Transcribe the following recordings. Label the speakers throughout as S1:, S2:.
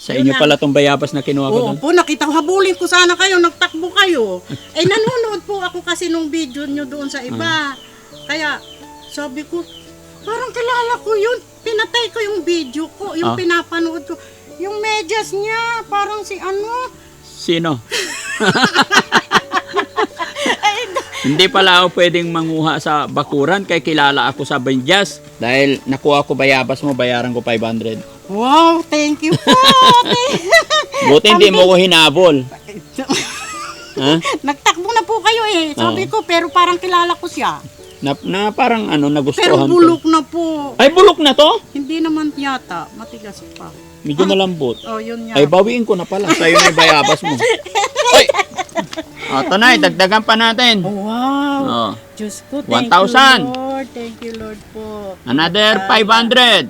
S1: Sa inyo pala tong bayabas na kinuha ko
S2: Oo
S1: doon?
S2: po, nakita ko, habulin ko sana kayo, nagtakbo kayo. eh, nanonood po ako kasi nung video nyo doon sa iba. Kaya, sabi ko, parang kilala ko yun. Pinatay ko yung video ko, yung
S1: Ah.
S2: pinapanood ko. Yung medyas niya, parang si ano.
S1: Sino? Hindi pala ako pwedeng manguha sa bakuran kay kilala ako sa Benjas. Dahil nakuha ko bayabas mo, bayaran ko 500.
S2: Wow, thank you po.
S1: Buti hindi mo ko hinabol. Ha?
S2: Nagtakbo na po kayo eh. Sabi ko, pero parang kilala ko siya.
S1: Na, na parang ano,
S2: Pero
S1: nagustuhan ko.
S2: bulok na po.
S1: Ay, bulok na to?
S2: Hindi naman yata, matigas pa.
S1: Medyo malambot.
S2: Oh, yun nga.
S1: Ay, bawiin ko na pala. Sa'yo na yung bayabas mo. O, ito na, dagdagan pa natin.
S2: Oh, wow.
S1: Oh,
S2: Diyos ko, thank
S1: 1,000.
S2: you Lord. Thank you Lord po.
S1: another 500.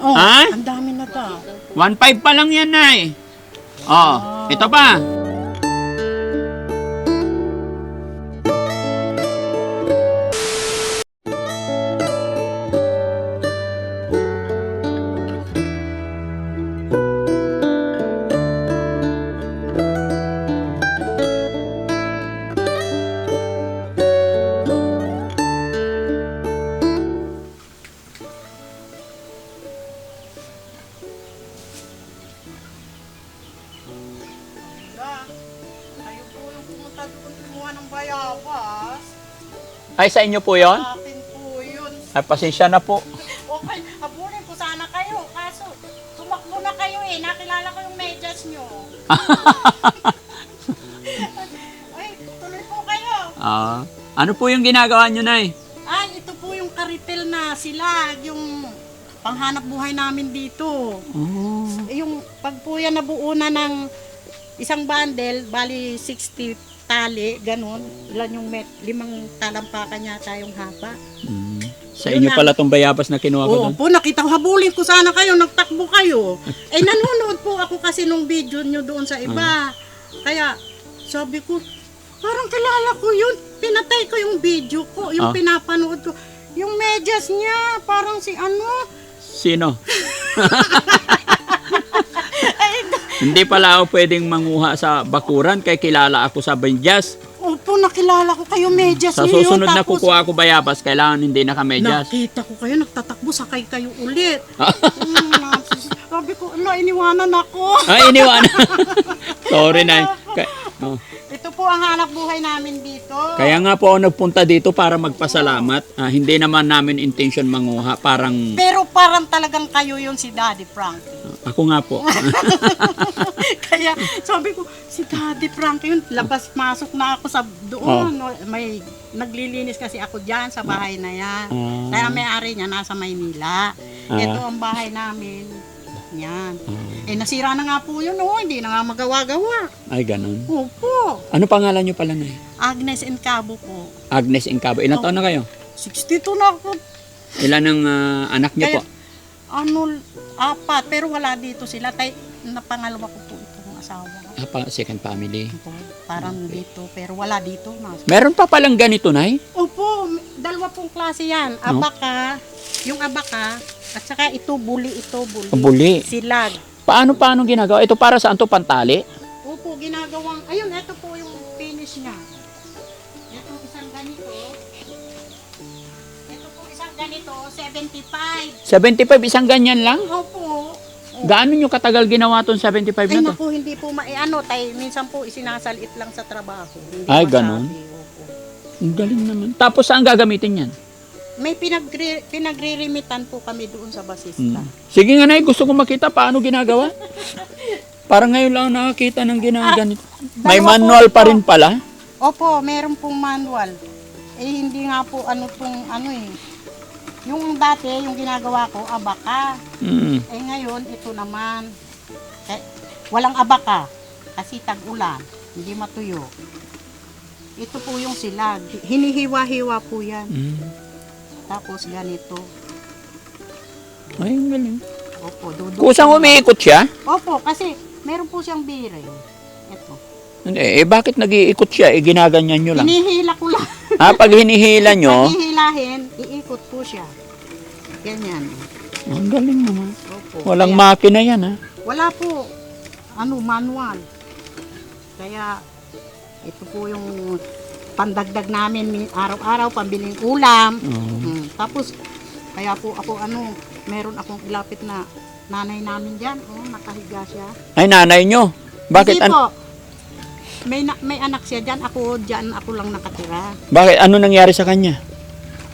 S2: Oh,
S1: Ha?
S2: ang dami na ta.
S1: 1.5 pa lang yan, Nay. Oh, ito pa. Ay, sa inyo po yon?
S2: Sa akin po yun.
S1: Ay, pasensya na po.
S2: Okay, habulin ko sana kayo. Kaso, tumakbo na kayo eh. Nakilala ko yung medyas nyo. Ay, tuloy po kayo.
S1: Ah, ano po yung ginagawa nyo, Nay?
S2: Ay, ito po yung karitel na sila. Yung panghanap buhay namin dito.
S1: Oh.
S2: Eh, yung pag po yan nabuo na ng isang bundle, bali 60 tali, ganun. Ilan yung met, limang talampakan yata yung haba.
S1: Mm. Sa
S2: Yun
S1: inyo
S2: lang.
S1: pala tong bayabas na kinuha ko
S2: Oo
S1: doon?
S2: po, nakita ko, habulin ko sana kayo, nagtakbo kayo. eh, nanonood po ako kasi nung video nyo doon sa iba. Kaya, sabi ko, parang kilala ko yun. Pinatay ko yung video ko, yung
S1: Ah.
S2: pinapanood ko. Yung medyas niya, parang si ano.
S1: Sino? Hindi pala ako pwedeng manguha sa bakuran kay kilala ako sa Benjas.
S2: Opo, nakilala ko kayo, medyas
S1: Sa
S2: niyo yun.
S1: susunod na
S2: Tapos,
S1: kukuha ko bayabas, kailangan hindi naka-medyas.
S2: Nakita ko kayo, nagtatakbo, sakay kayo ulit. Mm, sabi ko, ala, iniwanan ako.
S1: Ay, iniwanan. Sorry, Nay. Ka- oh.
S2: Ito po ang hanap buhay namin dito.
S1: Kaya nga po ako nagpunta dito para magpasalamat. Ah, hindi naman namin intention manguha. Parang
S2: Pero parang talagang kayo yung si Daddy Frank.
S1: Ako nga po.
S2: Kaya sabi ko, si Daddy Frank yun, labas-masok na ako sa doon. May naglilinis kasi ako dyan sa bahay na yan.
S1: Ah.
S2: Kaya may-ari niya nasa Maynila.
S1: Ah.
S2: Ito ang bahay namin. Yan. Eh nasira na nga po yun, oh. hindi na nga magawa-gawa.
S1: Ay, ganun.
S2: Opo.
S1: Ano pangalan nyo pala, Nay?
S2: Agnes and Cabo po.
S1: Agnes Incabo. Ilan taon na kayo?
S2: 62 na ako.
S1: Ilan ang ah, anak po?
S2: Kaya, ano, apat. Pero wala dito sila. Tay, napangalawa ko po itong asawa.
S1: Ah, pa- second family.
S2: Opo, Parang dito. Pero wala dito. Mas.
S1: Meron pa palang ganito, Nay?
S2: Opo, dalawa pong klase yan. Abaka, yung abaka, at saka ito, buli, ito, buli.
S1: Buli.
S2: Silag.
S1: Paano, paano ginagawa? Ito para saan to pantali?
S2: Opo, ginagawang, ayun, ito po yung finish niya. Ganito, 75.
S1: 75, isang ganyan lang?
S2: Opo.
S1: Gaano nyo katagal ginawa tong 75
S2: Ay
S1: na to?
S2: naku, hindi po maiano, tay, minsan po isinasalit lang sa trabaho. Hindi
S1: Ay,
S2: masabi,
S1: ganon?
S2: opo.
S1: Ang galing naman. Tapos saan gagamitin yan?
S2: May pinagre, pinagre-remitan po kami doon sa basista.
S1: Hmm. Sige nga, Nay. Gusto ko makita paano ginagawa. Parang ngayon lang nakakita ng ginaganito. May
S2: dalawa po
S1: manual pa
S2: ito.
S1: rin pala.
S2: Opo, meron pong manual. Eh, hindi nga po ano pong ano eh. Yung dati, yung ginagawa ko, abaka.
S1: Mm.
S2: Eh ngayon, ito naman. Eh, walang abaka. Kasi tag-ulan. Hindi matuyo. Ito po yung silag. Hinihiwa-hiwa po yan.
S1: Mm.
S2: Tapos ganito.
S1: Ay, galing.
S2: Opo, dudu.
S1: Kusang umiikot siya?
S2: Opo, kasi meron po siyang bearing. Ito.
S1: Hindi, eh bakit nag-iikot siya? Eh, ginaganyan nyo lang.
S2: Hinihila ko lang.
S1: ha, pag hinihila nyo,
S2: Pag hihilahin, iikot po siya. Ganyan.
S1: ang galing naman.
S2: Opo.
S1: Walang
S2: Kaya-
S1: makina yan, ha?
S2: Wala po. Ano, manual. Kaya, ito po yung pandagdag namin araw-araw, pambiling ulam.
S1: Oo.
S2: Mm, Tapos, kaya po ako, ano, meron akong ilapit na nanay namin dyan. Oh, nakahiga siya.
S1: Ay, nanay nyo. Bakit,
S2: Hindi po. May, na- may anak siya dyan. Ako, dyan ako lang nakatira.
S1: bakit, ano nangyari sa kanya?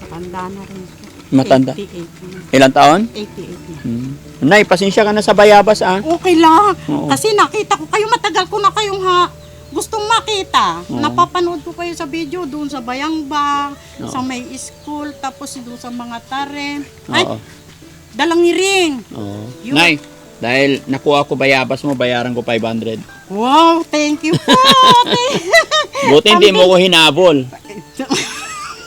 S2: Matanda na rin. siya.
S1: Matanda?
S2: 88. na.
S1: Ilang taon?
S2: 88 na.
S1: Hmm. Nay, pasensya ka na sa bayabas, ah.
S2: Okay lang.
S1: Oo.
S2: Kasi nakita ko kayo, matagal ko na kayong ha, gustong makita.
S1: Oo.
S2: Napapanood ko kayo sa video doon sa Bayangbang,
S1: Oo.
S2: sa may school, tapos doon sa mga taren. Ay,
S1: Oo.
S2: dalangiring.
S1: Oo.
S2: Yun.
S1: Nay, dahil nakuha ko bayabas mo, bayaran ko 500.
S2: Wow, thank you po.
S1: Buti hindi mo ko hinabol.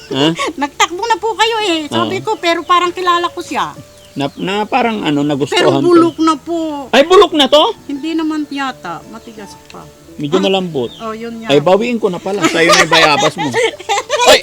S1: Ha?
S2: Nagtakbo na po kayo eh. Sabi
S1: Oo.
S2: ko, pero parang kilala ko siya.
S1: Na, na parang ano,
S2: Pero
S1: nagustuhan ko.
S2: bulok na po.
S1: Ay, bulok na to?
S2: Hindi naman yata. Matigas pa.
S1: Medyo malambot.
S2: Oh, yun nga.
S1: Ay, bawiin ko na pala. Sa'yo na yung bayabas mo. Ay!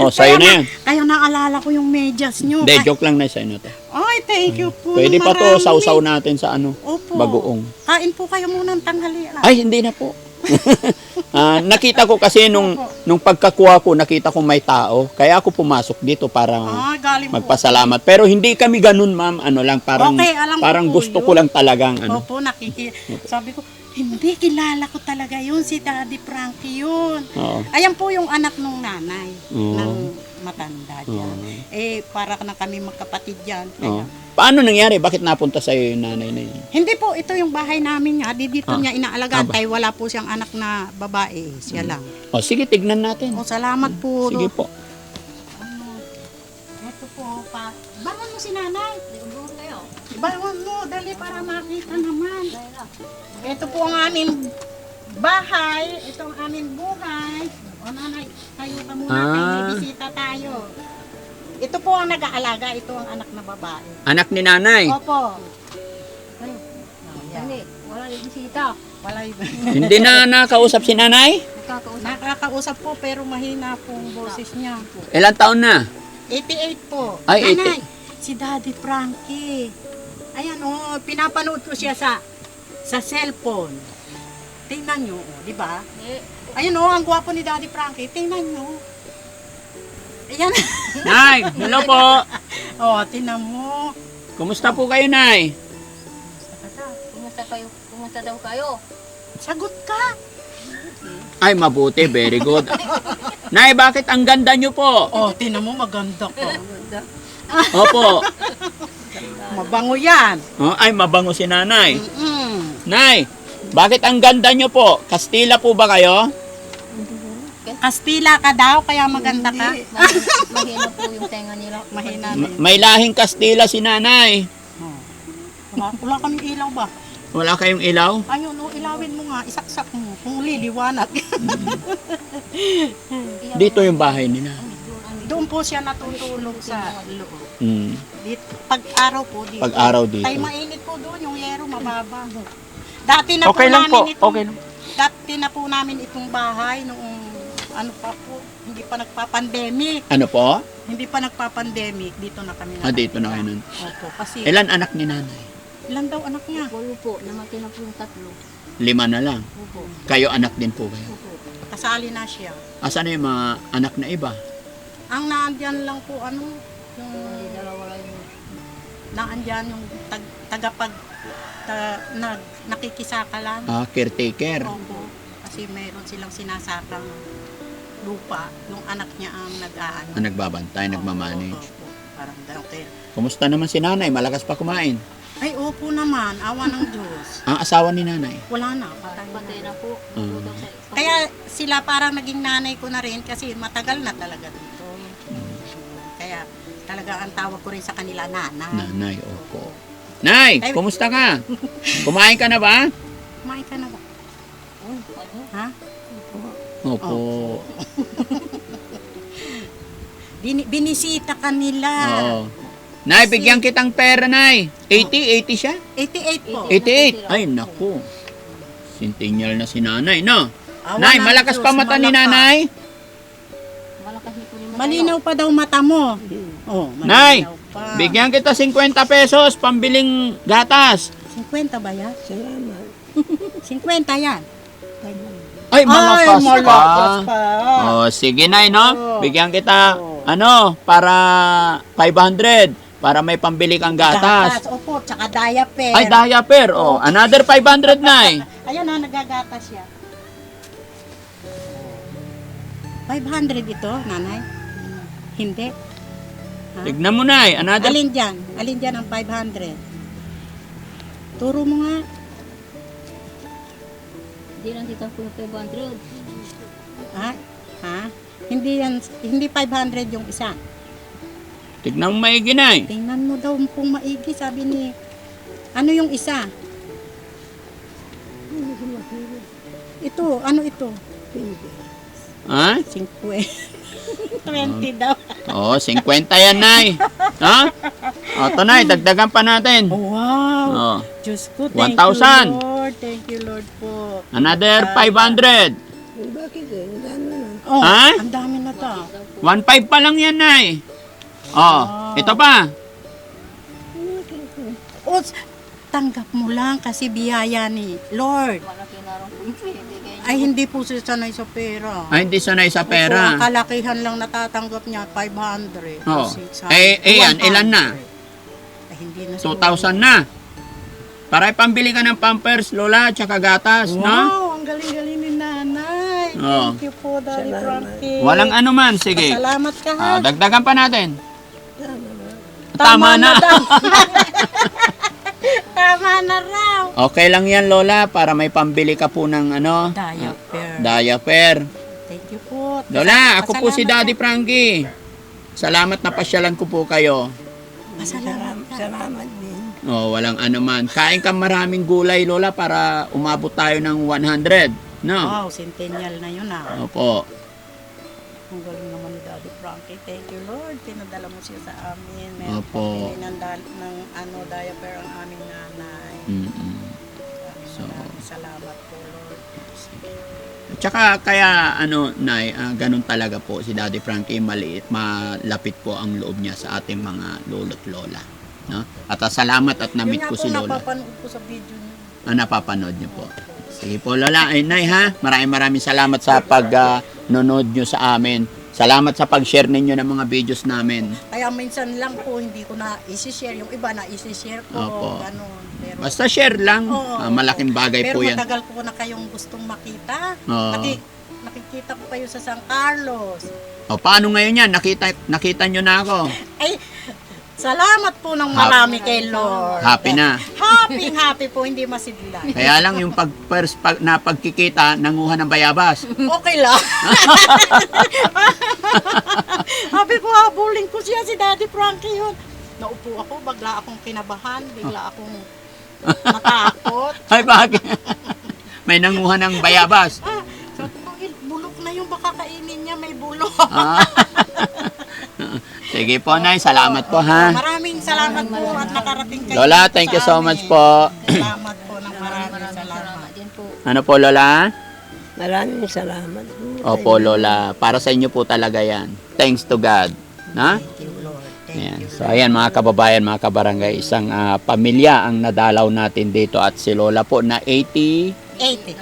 S1: Oh, sa'yo na yan.
S2: Kaya naalala ko yung medyas nyo.
S1: Hindi, joke lang na sa'yo na to.
S2: ay, thank you po.
S1: Pwede
S2: ng
S1: pa to,
S2: marami.
S1: sausaw natin sa ano,
S2: Opo.
S1: bagoong.
S2: Kain po kayo muna ng tanghalian.
S1: Ay, hindi na po. Ah, nakita ko kasi nung, nung pagkakuha ko, nakita ko may tao. Kaya ako pumasok dito para
S2: Ah, po.
S1: magpasalamat. Pero hindi kami ganun, ma'am. Ano lang, parang,
S2: Okay,
S1: parang gusto
S2: yun.
S1: ko lang talagang, ano.
S2: Opo, nakiki... Sabi ko, hindi, kilala ko talaga yun. Si Daddy Frankie yun.
S1: Oo.
S2: Ayan po yung anak nung nanay.
S1: Oo.
S2: Ng matanda dyan. Eh, para na kami magkapatid dyan.
S1: Oo. Paano nangyari? Bakit napunta sa'yo yung nanay na yun?
S2: Hindi po, ito yung bahay namin nga. Di dito
S1: Ah.
S2: niya inaalagaan.
S1: Aba.
S2: Tay, wala po siyang anak na babae. Siya lang.
S1: O, sige, tignan natin.
S2: O, salamat po.
S1: Sige po.
S2: Ano, ito po, pa. Bangon mo si nanay. Bangon mo, dali para makita naman. Ito po ang aming bahay. Ito ang aming buhay. O nanay, tayo ka muna.
S1: Ah.
S2: Tayo, may bisita tayo. Ito po ang nag-aalaga. Ito ang anak na babae.
S1: Anak ni nanay.
S2: Opo.
S3: Hindi, wala yung bisita.
S2: Wala iba.
S1: Hindi na nakausap si nanay?
S3: Nakakausap.
S2: Nakakausap po pero mahina pong boses niya.
S1: Ilang taon na?
S2: 88 po.
S1: Ay,
S2: Nanay, si Daddy Frankie. Ayan oh, pinapanood ko siya sa sa cellphone. Tingnan nyo, oh, di ba? Ayun oh, ang gwapo ni Daddy Frankie. Tingnan nyo. Ayan.
S1: Nay, hello po.
S2: oh, tingnan mo.
S1: Kumusta po kayo, Nay?
S3: kumusta kayo? Kumusta daw kayo?
S2: Sagot ka.
S1: Ay, mabuti. Very good. Nay, bakit ang ganda nyo po?
S2: Oh, tingnan mo maganda ka.
S1: Opo.
S2: Mabango yan.
S1: Oh, ay, mabango si nanay.
S2: Mm.
S1: Nay, bakit ang ganda nyo po? Kastila po ba kayo?
S2: Kastila ka daw, kaya maganda ka.
S3: Mahina, mahina po yung tenga nila.
S2: Mahina
S1: M-
S2: din.
S1: may lahing Kastila si nanay.
S2: Oh. Wala, wala kaming ilaw ba?
S1: Wala kayong ilaw?
S2: Ayun, no, ilawin mo nga, isaksak mo, kung liliwanag.
S1: Dito yung bahay nila.
S2: Doon po siya natutulog sa loob.
S1: Hmm.
S2: Dito, pag araw po dito.
S1: Pag araw dito.
S2: Ay mainit po doon, yung yero mababa. Dati na
S1: Okay
S2: po
S1: lang
S2: namin
S1: po.
S2: itong,
S1: Okay.
S2: Dati na po namin itong bahay noong ano pa po, hindi pa nagpa-pandemic.
S1: Ano po?
S2: Hindi pa nagpa-pandemic, dito na kami
S1: Ah, dito na kayo nun.
S2: Opo, kasi
S1: Ilan anak ni nanay?
S2: ilan daw anak niya?
S3: Walo po, namati na po yung tatlo.
S1: Lima na lang.
S3: Opo,
S1: Kayo anak din po kayo.
S3: opo.
S2: Kasali na siya.
S1: Asan na yung mga anak na iba?
S2: Ang naandyan lang po ano, yung
S3: dalawa yung
S2: naandyan yung tag, tagapag ta, nag, nakikisaka lang.
S1: Ah, caretaker.
S2: Opo. Kasi mayroon silang sinasakang lupa nung anak niya ang nag-aano.
S1: Na nagbabantay, nagmamanage.
S2: Opo, opo. Parang okay.
S1: Kumusta naman si nanay? Malakas pa kumain.
S2: Ay, opo naman. Awa ng Diyos.
S1: Ang asawa ni nanay.
S2: Wala na. Patay
S3: patay
S2: na.
S3: na po.
S1: Mm.
S2: Kaya sila parang naging nanay ko na rin kasi matagal na talaga dito. Kaya talaga ang tawag ko rin sa kanila nanay.
S1: Nanay, opo. Nay,
S2: Ay-
S1: kumusta ka? Kumain ka na ba?
S2: Kumain ka na ba?
S3: Uy, ano?
S2: Ha?
S1: Opo.
S2: Bini- binisita ka nila.
S1: Oo. Nay, bigyan kitang pera, Nay. 80, 80 siya?
S2: 88 po.
S1: 88. Ay, naku. Sintinyal na si nanay, no?
S2: Awa
S1: Nay,
S2: ng
S1: malakas
S2: Diyos,
S1: pa mata ni
S2: malakas.
S1: nanay.
S3: Malakas mata
S2: Malinaw pa daw mata mo. Oh,
S1: Nay!
S2: malinaw. pa.
S1: Bigyan kita 50 pesos, pambiling gatas.
S2: 50 ba yan? Salamat. 50 yan.
S1: Ay, malakas,
S2: malakas
S1: pa.
S2: pa.
S1: Oh, sige na, no?
S2: Oo.
S1: Bigyan kita,
S2: Oo.
S1: ano, para 500, para may pambili kang gatas.
S2: Opo, tsaka diaper.
S1: Ay, diaper. Oh, another 500 na eh.
S2: Ayan na, nagagatas siya. 500 ito, nanay? Hindi. Ha?
S1: Tignan mo na eh. Another...
S2: Alin dyan? Alin dyan ang 500? Turo mo nga.
S3: Hindi lang dito po yung 500.
S2: Ha? Ha? Hindi yan, hindi 500 yung isa.
S1: Tignan mo maigi na eh.
S2: Tingnan mo daw kung maigi, sabi ni... Ano yung isa? Ito, ano ito?
S1: Ha?
S2: 5 eh. 20 daw.
S1: Oo, 50 yan, Nay. Ha? O, ito, Nay. Dagdagan pa natin.
S2: Oh, wow.
S1: Oh.
S2: Diyos ko, thank
S1: 1,000.
S2: you Lord. Thank you Lord po.
S1: Another 500.
S2: Oh,
S1: Ha?
S2: ang dami na to.
S1: 1.5 pa lang yan, Nay. Oh, ito pa.
S2: O, tanggap mo lang kasi biyaya ni Lord. Ay, hindi po siya sanay sa pera.
S1: Ay, hindi sanay sa
S2: Opo, ang
S1: pera.
S2: kalakihan lang natatanggap niya, 500.
S1: Oo.
S2: o 600,
S1: Eh, eh, yan, ilan na?
S2: Ay, hindi na
S1: 2,000 na. Para ipambili ka ng pampers, lola, tsaka gatas, no?
S2: Wow, ang galing-galing ni nanay.
S1: Oo.
S2: Thank you po, Daddy Frankie.
S1: Walang ano man, sige.
S2: Salamat ka ha.
S1: Ah, dagdagan pa natin.
S2: Tama
S1: na.
S2: Tama na raw.
S1: okay lang yan, lola, para may pambili ka po ng ano,
S2: Diaper.
S1: diaper.
S2: Thank you po.
S1: Lola, ako po si Daddy Frankie. Salamat na pasyalan ko po kayo.
S2: ka. Pasalamat ka.
S1: Oh, walang ano man. Kain ka maraming gulay, Lola, para umabot tayo ng 100. No?
S2: Wow, centennial na yun ah.
S1: Opo.
S2: Ang galing naman ni Daddy Frankie. Thank you, Lord. Pinadala mo siya sa amin. Meron
S1: Opo.
S2: ng, dal- ng ano, diaper ang aming nanay.
S1: Mm-mm.
S2: So, salamat po, Lord.
S1: Tsaka kaya ano, Nay, ah, ganun talaga po si Daddy Frankie, maliit, malapit po ang loob niya sa ating mga lolo't lola. No? At ah, salamat at namit
S2: Yun nga
S1: ko
S2: po
S1: si Lola.
S2: napapanood ko sa video niyo.
S1: Ah, napapanood niyo po. Sige po, Lola. Ay, Nay, ha? Maraming maraming salamat sa pag-nonod niyo sa amin. Salamat sa pag-share ninyo ng mga videos namin.
S2: Kaya minsan lang po, hindi ko na isi-share. Yung iba na isi-share ko.
S1: Opo.
S2: Ganun. Pero,
S1: Basta share lang.
S2: Oo, oo,
S1: malaking bagay
S2: pero
S1: po yan.
S2: matagal ko na kayong gustong makita.
S1: Oo.
S2: Pati nakikita ko kayo sa San Carlos.
S1: O, paano ngayon yan? Nakita, nakita nyo na ako.
S2: Ay, salamat po ng marami kay Lord.
S1: Happy na.
S2: Happy, happy po, hindi masidla.
S1: Kaya lang yung pag, first pag, na pagkikita, nanguha ng bayabas.
S2: Okay lang. Sabi ko, habulin ko siya si Daddy Frankie yun. Naupo ako, bagla akong kinabahan, bigla akong natakot.
S1: Ay, bakit? May nanguha ng bayabas.
S2: Ah, sabi ko, "Eh, bulok na yung baka kainin niya, may bulok.
S1: Ah. Sige po, Nay. Salamat po, ha?
S2: Maraming salamat po at nakarating kayo.
S1: Lola,
S2: dito
S1: thank
S2: sa
S1: you so
S2: amin.
S1: much po.
S2: Salamat po ng maraming
S3: Maraming
S2: salamat.
S3: salamat din po.
S1: Ano po, Lola?
S4: Maraming salamat po.
S1: Opo, Lola. Para sa inyo po talaga yan. Thanks to God. Na?
S2: Thank you, Lord. Thank
S1: Ayan.
S2: you.
S1: So, ayan mga kababayan, mga kabarangay. Isang ah, pamilya ang nadalaw natin dito at si Lola po na 80,
S2: 80.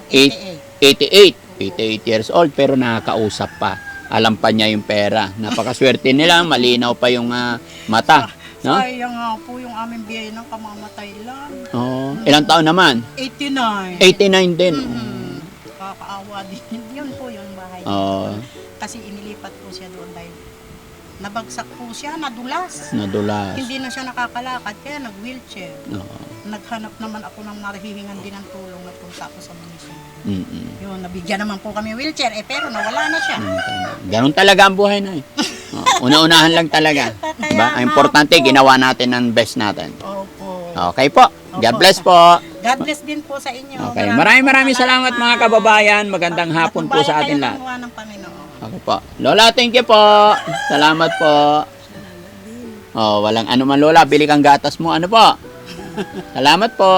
S1: 88. 88 years old pero nakakausap pa. Alam pa niya yung pera. Napakaswerte nila. Malinaw pa yung ah, mata. No?
S2: Sayang nga po yung aming biyay ng kamamatay lang.
S1: Oh, ilang taon naman?
S2: 89.
S1: 89 din.
S2: Mm, kakaawa din. Yun po yung bahay.
S1: Oh,
S2: Kasi inilipat po siya doon dahil nabagsak po siya, nadulas.
S1: nadulas.
S2: Hindi na siya nakakalakad kaya nag-wheelchair.
S1: Oo.
S2: Naghanap naman ako ng marihihingan din ng tulong na punta ako sa munisipyo.
S1: Mm-mm.
S2: Yun, nabigyan naman po kami wheelchair eh pero nawala na siya.
S1: Mm, tama. Ganun talaga ang buhay na eh. Oh, una-unahan lang talaga. Diba? Ang importante,
S2: po.
S1: ginawa natin ang best natin.
S2: Opo.
S1: Okay po. God bless po.
S2: God bless din po sa inyo.
S1: Okay. Maraming maraming salamat mga kababayan. Magandang hapon po sa atin lahat.
S2: At ng Panginoon.
S1: Okay po. Lola, thank you po. Salamat po. Oh, walang ano man Lola, bili kang gatas mo. Ano po? Salamat po.